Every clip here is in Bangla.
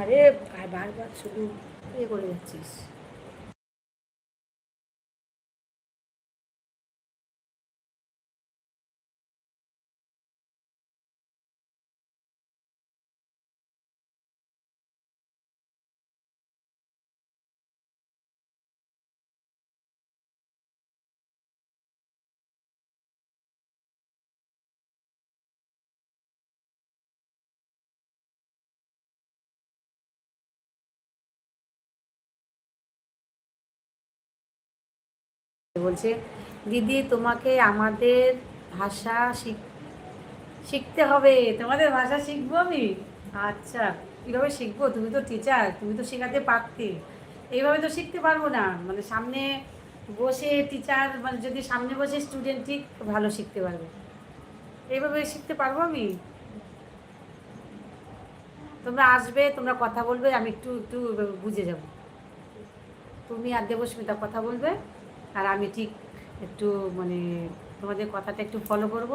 আরে বারবার শুধু ইয়ে করে যাচ্ছিস। বলছে, দিদি, তোমাকে আমাদের ভাষা শিখ, শিখতে হবে। তোমাদের ভাষা শিখব আমি? আচ্ছা কীভাবে শিখব? তুমি তো টিচার তুমি তো শেখাতে পারতে। এইভাবে তো শিখতে পারব না। মানে সামনে বসে টিচার মানে যদি সামনে বসে স্টুডেন্ট ঠিক ভালো শিখতে পারবে। এইভাবে শিখতে পারব আমি? তোমরা আসবে, তোমরা কথা বলবে, আমি একটু একটু বুঝে যাব। তুমি আর দেবস্মিতা কথা বলবে আর আমি ঠিক একটু মানে তোমাদের কথাটা একটু ফলো করব,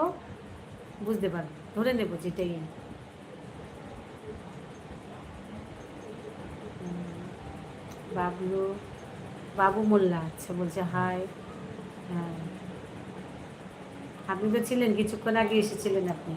বুঝতে পারব। ধরে নেব যেটাই বাবলু, বাবু মোল্লা আচ্ছা বলছে হাই হ্যাঁ। আপনি তো ছিলেন, কিছুক্ষণ আগে এসেছিলেন আপনি।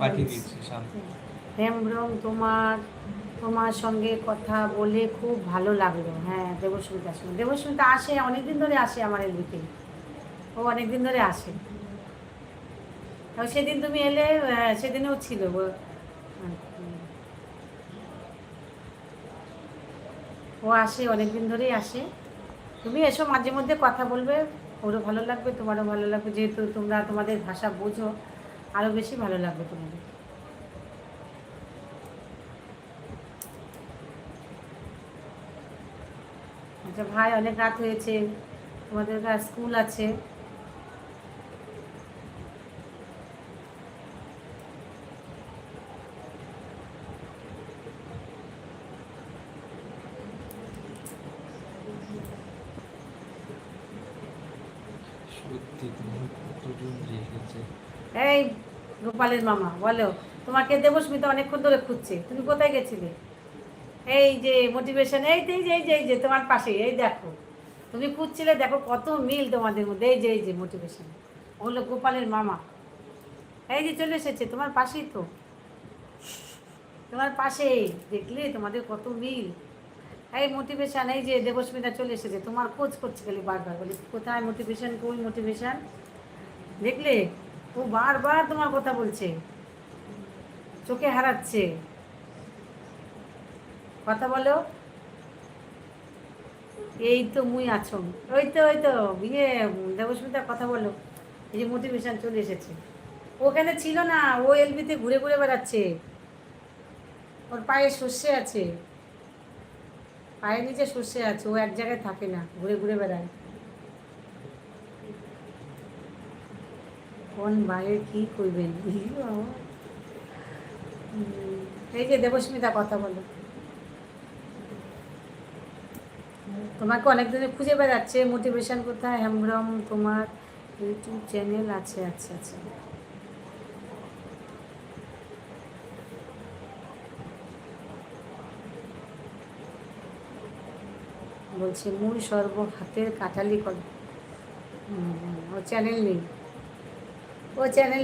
পাঠিয়ে দিয়েছি হেমব্রম তোমার তোমার সঙ্গে কথা বলে খুব ভালো লাগল। হ্যাঁ দেবস্মিতার সঙ্গে। দেবস্মিতা আসে অনেকদিন ধরে আসে আমার এলবিতে ও অনেকদিন ধরে আসে। সেদিন তুমি এলে সেদিনও ছিল। ও আসে অনেকদিন ধরেই আসে। তুমি এসো মাঝে মধ্যে কথা বলবে। ওরও ভালো লাগবে তোমারও ভালো লাগবে। যেহেতু তোমরা তোমাদের ভাষা বোঝো আরও বেশি ভালো লাগবে তোমাদের। আচ্ছা ভাই, অনেক রাত হয়েছে। তোমাদের স্কুল আছে। সত্যি কতজন রেখেছে? এই গোপালের মামা, বলো, তোমাকে দেবস্মিতা অনেকক্ষণ ধরে খুঁজছে। তুমি কোথায় গেছিলে? এই যে মোটিভেশন এই যে এই যে এই যে তোমার পাশে এই দেখো। তুমি খুঁজছিলে, দেখো কত মিল তোমাদের মধ্যে, এই যে এই যে মোটিভেশন ওগুলো গোপালের মামা। এই যে চলে এসেছে, তোমার পাশেই তো। তোমার পাশেই, দেখলে তোমাদের কত মিল। এই মোটিভেশন এই যে দেবস্মিতা চলে এসেছে, তোমার খোঁজ করছে খালি বারবার, বলি, কোথায় মোটিভেশন কই মোটিভেশন দেখলে? ও বারবার তোমার কথা বলছে। চোখে হারাচ্ছে। কথা বলো। এই তো মুই আছো। ওই তো ওই তো বিয়ে দেবস্মিতার কথা বলো। এই যে মোটিভেশন চলে এসেছে। ওখানে ছিল না, ও এলবিতে ঘুরে ঘুরে বেড়াচ্ছে। ওর পায়ে সর্ষে আছে। পায়ের নিচে সর্ষে আছে, ও এক জায়গায় থাকে না, ঘুরে ঘুরে বেড়ায়। কোন বাইরে কি করবেন? এই যে দেবস্মিতা কথা বলো। তোমাকে অনেক দিনে খুঁজে বেড়াচ্ছে মোটিভেশন কোথায়? হেমব্রম তোমার ইউটিউব চ্যানেল আছে আচ্ছা আচ্ছা। বলছে, মূল সর্ব হাতের কাটালি করে ও চ্যানেল নেই। ও চ্যানেল